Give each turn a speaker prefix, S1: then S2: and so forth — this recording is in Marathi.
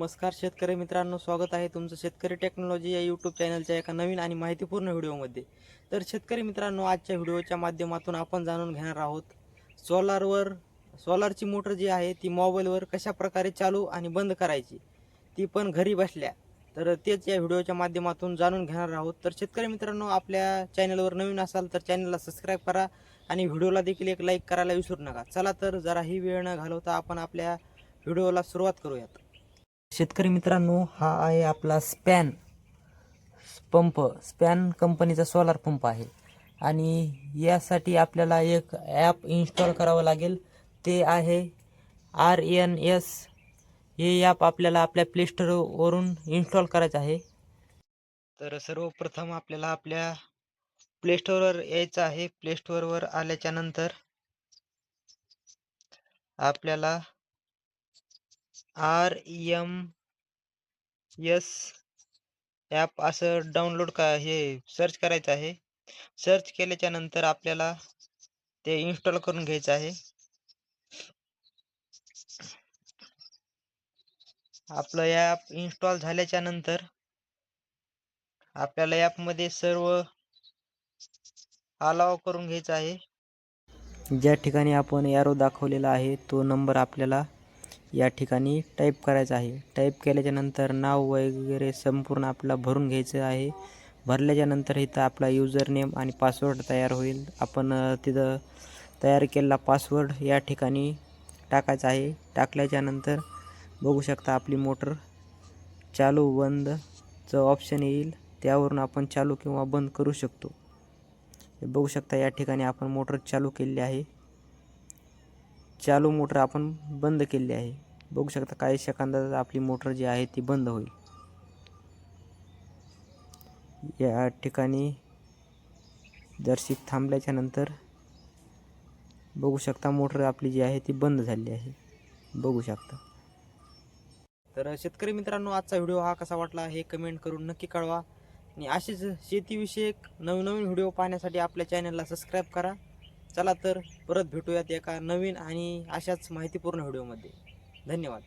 S1: नमस्कार शेतकरी मित्रांनो स्वागत आहे तुमचं शेतकरी टेक्नॉलॉजी या यूट्यूब चॅनलच्या एका नवीन आणि माहितीपूर्ण व्हिडिओमध्ये. तर शेतकरी मित्रांनो आजच्या व्हिडिओच्या माध्यमातून आपण जाणून घेणार आहोत सोलारवर सोलारची मोटर जी आहे ती मोबाईलवर कशा प्रकारे चालू आणि बंद करायची ती पण घरी बसल्या. तर तेच या व्हिडिओच्या माध्यमातून जाणून घेणार आहोत. तर शेतकरी मित्रांनो आपल्या चॅनलवर नवीन असाल तर चॅनलला सबस्क्राईब करा आणि व्हिडिओला देखील एक लाईक करायला विसरू नका. चला तर जरा ही वेळ न घालवता आपण आपल्या व्हिडिओला सुरुवात करूयात. शेतकरी मित्रांनो हा आहे आपला स्पॅन पंप. स्पॅन कंपनीचा सोलार पंप आहे. आणि यासाठी आपल्याला एक ॲप इन्स्टॉल करावं लागेल. ते आहे आर एन एस. हे ॲप आपल्याला आपल्या प्लेस्टोरवरून इन्स्टॉल करायचं आहे. तर सर्वप्रथम आपल्याला आपल्या प्लेस्टोरवर यायचं आहे. प्लेस्टोरवर आल्याच्यानंतर आपल्याला आर एम एस ॲप असं डाउनलोड का हे सर्च करायचं आहे. सर्च केल्याच्यानंतर आपल्याला ते इन्स्टॉल करून घ्यायचं आहे. आपलं ॲप इन्स्टॉल झाल्याच्यानंतर आपल्याला ॲपमध्ये सर्व अलाव करून घ्यायचं आहे. ज्या ठिकाणी आपण एरो दाखवलेला आहे तो नंबर आपल्याला या ठिकाणी टाईप करायचं आहे. टाईप केल्याच्यानंतर नाव वगैरे संपूर्ण आपला भरून घ्यायचं आहे. भरल्याच्यानंतर इथं आपला युजर नेम आणि पासवर्ड तयार होईल. आपण तिथं तयार केलेला पासवर्ड या ठिकाणी टाकायचा आहे. टाकल्याच्यानंतर बघू शकता आपली मोटर चालू बंदचं ऑप्शन येईल. त्यावरून आपण चालू किंवा बंद करू शकतो. बघू शकता या ठिकाणी आपण मोटर चालू केलेली आहे. चालू मोटर आपण बंद केलेली आहे. बघू शकता काही सेकंदात आपली मोटर जी आहे ती बंद होईल. या ठिकाणी दर्शित थांबल्याच्या नंतर बघू शकता मोटर आपली जी आहे ती बंद झाली आहे. बघू शकता. तर शेतकरी मित्रांनो आजचा व्हिडिओ हा कसा वाटला हे कमेंट करून नक्की कळवा. आणि असेच शेतीविषयक नवनवीन व्हिडिओ पाहण्यासाठी आपल्या चॅनलला सबस्क्राईब करा. चला तर परत भेटूयात एका नवीन आणि अशाच माहितीपूर्ण व्हिडिओमध्ये. धन्यवाद.